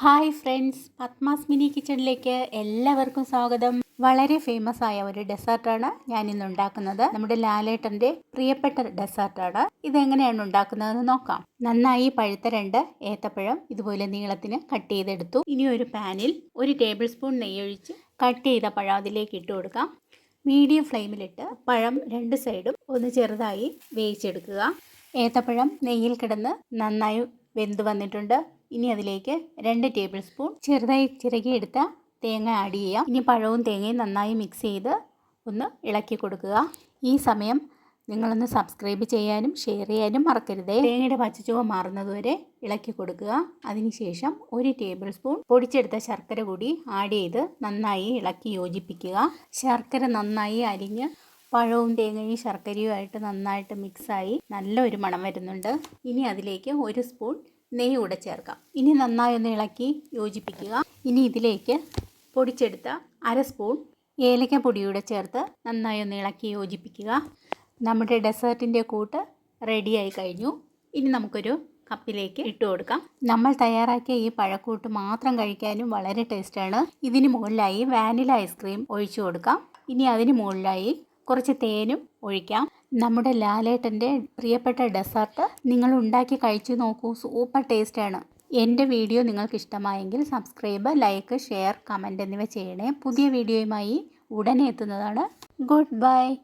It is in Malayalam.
ഹായ് ഫ്രണ്ട്സ് പത്മാസ് മിനി കിച്ചണിലേക്ക് എല്ലാവർക്കും സ്വാഗതം. വളരെ ഫേമസ് ആയ ഒരു ഡെസേർട്ടാണ് ഞാൻ ഇന്ന് ഉണ്ടാക്കുന്നത്. നമ്മുടെ ലാലേട്ടന്റെ പ്രിയപ്പെട്ട ഡെസേർട്ടാണ് ഇതെങ്ങനെയാണ് ഉണ്ടാക്കുന്നതെന്ന് നോക്കാം. നന്നായി പഴുത്ത രണ്ട് ഏത്തപ്പഴം ഇതുപോലെ നീളത്തിന് കട്ട് ചെയ്തെടുത്തു. ഇനി ഒരു പാനിൽ ഒരു ടേബിൾ സ്പൂൺ നെയ്യൊഴിച്ച് കട്ട് ചെയ്ത പഴം അതിലേക്ക് ഇട്ട് കൊടുക്കാം. മീഡിയം ഫ്ലെയിമിലിട്ട് പഴം രണ്ട് സൈഡും ഒന്ന് ചെറുതായി വേവിച്ചെടുക്കുക. ഏത്തപ്പഴം നെയ്യിൽ കിടന്ന് നന്നായി വെന്ത് വന്നിട്ടുണ്ട്. ഇനി അതിലേക്ക് രണ്ട് ടേബിൾ സ്പൂൺ ചെറുതായി ചിരകിയെടുത്ത തേങ്ങ ആഡ് ചെയ്യാം. ഇനി പഴവും തേങ്ങയും നന്നായി മിക്സ് ചെയ്ത് ഒന്ന് ഇളക്കി കൊടുക്കുക. ഈ സമയം നിങ്ങളൊന്ന് സബ്സ്ക്രൈബ് ചെയ്യാനും ഷെയർ ചെയ്യാനും മറക്കരുതേ. തേങ്ങയുടെ പച്ചച്ചുവ മാറുന്നതുവരെ ഇളക്കി കൊടുക്കുക. അതിനുശേഷം ഒരു ടേബിൾ സ്പൂൺ പൊടിച്ചെടുത്ത ശർക്കര കൂടി ആഡ് ചെയ്ത് നന്നായി ഇളക്കി യോജിപ്പിക്കുക. ശർക്കര നന്നായി അരിഞ്ഞ് പഴവും തേങ്ങയും ശർക്കരയും ആയിട്ട് നന്നായിട്ട് മിക്സായി നല്ലൊരു മണം വരുന്നുണ്ട്. ഇനി അതിലേക്ക് ഒരു സ്പൂൺ നെയ്യ് കൂടെ ചേർക്കാം. ഇനി നന്നായി ഒന്ന് ഇളക്കി യോജിപ്പിക്കുക. ഇനി ഇതിലേക്ക് പൊടിച്ചെടുത്ത അര സ്പൂൺ ഏലക്ക പൊടിയൂടെ ചേർത്ത് നന്നായി ഒന്ന് ഇളക്കി യോജിപ്പിക്കുക. നമ്മുടെ ഡെസേർട്ടിന്റെ കൂട്ട് റെഡിയായി കഴിഞ്ഞു. ഇനി നമുക്കൊരു കപ്പിലേക്ക് ഇട്ട് കൊടുക്കാം. നമ്മൾ തയ്യാറാക്കിയ ഈ പഴക്കൂട്ട് മാത്രം കഴിക്കാനും വളരെ ടേസ്റ്റാണ്. ഇതിന് മുകളിലായി വാനില ഐസ്ക്രീം ഒഴിച്ചു കൊടുക്കാം. ഇനി അതിന് മുകളിലായി കുറച്ച് തേനും ഒഴിക്കാം. നമ്മുടെ ലാലേട്ടന്റെ പ്രിയപ്പെട്ട ഡെസേർട്ട് നിങ്ങൾ ഉണ്ടാക്കി കഴിച്ചു നോക്കൂ. സൂപ്പർ ടേസ്റ്റാണ്. എന്റെ വീഡിയോ നിങ്ങൾക്ക് ഇഷ്ടമായെങ്കിൽ സബ്സ്ക്രൈബ് ലൈക്ക് ഷെയർ കമന്റ് എന്നിവ ചെയ്യണേ. പുതിയ വീഡിയോയുമായി ഉടനെ എത്തുന്നതാണ്. Good bye.